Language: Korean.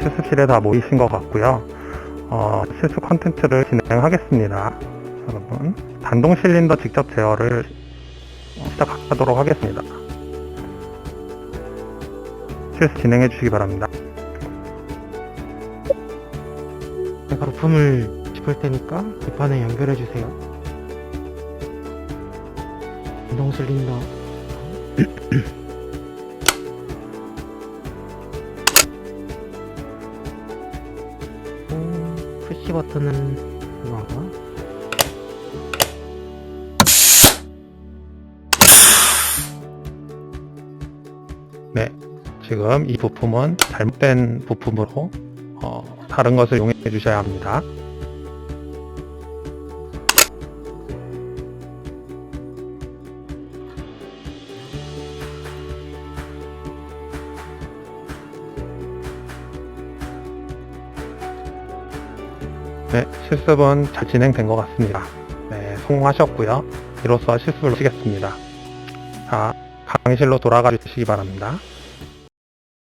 실습실에 다 모이신 것 같고요. 어, 실습 컨텐츠를 진행하겠습니다. 여러분, 단동 실린더 직접 제어를 시작하도록 하겠습니다. 실습 진행해 주시기 바랍니다. 제가 부품을 짚을 테니까 뒷판에 연결해 주세요. 운동 실린더. 푸시 버튼은 이거. 네, 지금 이 부품은 잘못된 부품으로 어, 다른 것을 이용해 주셔야 합니다. 네, 실습은 잘 진행된 것 같습니다. 네, 성공하셨고요. 이로써 실습을 마치겠습니다. 자, 강의실로 돌아가 주시기 바랍니다.